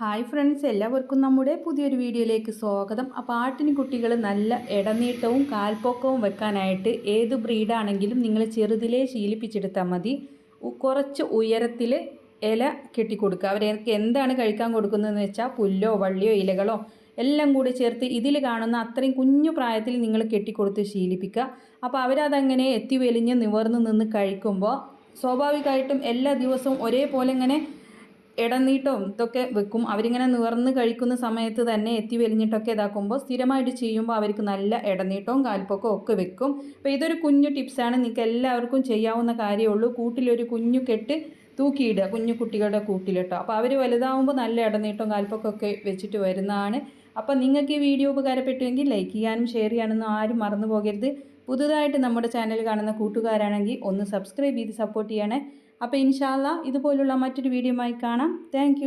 Hi friends എല്ലാവർക്കും നമ്മുടെ പുതിയൊരു വീഡിയോയിലേക്ക് സ്വാഗതം. അപ്പോൾ ആട്ടിന് കുട്ടികൾ നല്ല ഇടനീട്ടവും കാൽപ്പൊക്കവും വെക്കാനായിട്ട് ഏത് ബ്രീഡാണെങ്കിലും നിങ്ങൾ ചെറുതിലേ ശീലിപ്പിച്ചെടുത്താൽ മതി. കുറച്ച് ഉയരത്തിൽ ഇല കെട്ടിക്കൊടുക്കുക. അവർക്ക് എന്താണ് കഴിക്കാൻ കൊടുക്കുന്നതെന്ന് വെച്ചാൽ പുല്ലോ വള്ളിയോ ഇലകളോ എല്ലാം കൂടി ചേർത്ത് ഇതിൽ കാണുന്ന അത്രയും കുഞ്ഞു പ്രായത്തിൽ നിങ്ങൾ കെട്ടിക്കൊടുത്ത് ശീലിപ്പിക്കുക. അപ്പോൾ അവരതങ്ങനെ എത്തി വലിഞ്ഞ് നിവർന്ന് നിന്ന് കഴിക്കുമ്പോൾ സ്വാഭാവികമായിട്ടും എല്ലാ ദിവസവും ഒരേപോലെ ഇങ്ങനെ ഇടനീട്ടവും ഇതൊക്കെ വെക്കും. അവരിങ്ങനെ നിവർന്ന് കഴിക്കുന്ന സമയത്ത് തന്നെ എത്തി വലിഞ്ഞിട്ടൊക്കെ ഇതാക്കുമ്പോൾ സ്ഥിരമായിട്ട് ചെയ്യുമ്പോൾ അവർക്ക് നല്ല ഇടനീട്ടവും കാൽപ്പൊക്കവും ഒക്കെ വെക്കും. അപ്പോൾ ഇതൊരു കുഞ്ഞു ടിപ്സാണ്. നിങ്ങൾക്ക് എല്ലാവർക്കും ചെയ്യാവുന്ന കാര്യമുള്ളൂ കൂട്ടിലൊരു കുഞ്ഞു കെട്ട് തൂക്കിയിടുക. കുഞ്ഞു കുട്ടികളുടെ കൂട്ടിലിട്ടോ അപ്പോൾ അവർ വലുതാവുമ്പോൾ നല്ല ഇടനീട്ടവും കാൽപ്പൊക്കമൊക്കെ വെച്ചിട്ട് വരുന്നതാണ്. അപ്പോൾ നിങ്ങൾക്ക് ഈ വീഡിയോ ഉപകാരപ്പെട്ടുവെങ്കിൽ ലൈക്ക് ചെയ്യാനും ഷെയർ ചെയ്യാനൊന്നും ആരും മറന്നു പോകരുത്. പുതുതായിട്ട് നമ്മുടെ ചാനൽ കാണുന്ന കൂട്ടുകാരാണെങ്കിൽ ഒന്ന് സബ്സ്ക്രൈബ് ചെയ്ത് സപ്പോർട്ട് ചെയ്യണേ. അപ്പോൾ ഇൻഷാല്ല ഇതുപോലുള്ള മറ്റൊരു വീഡിയോയുമായി കാണാം. താങ്ക്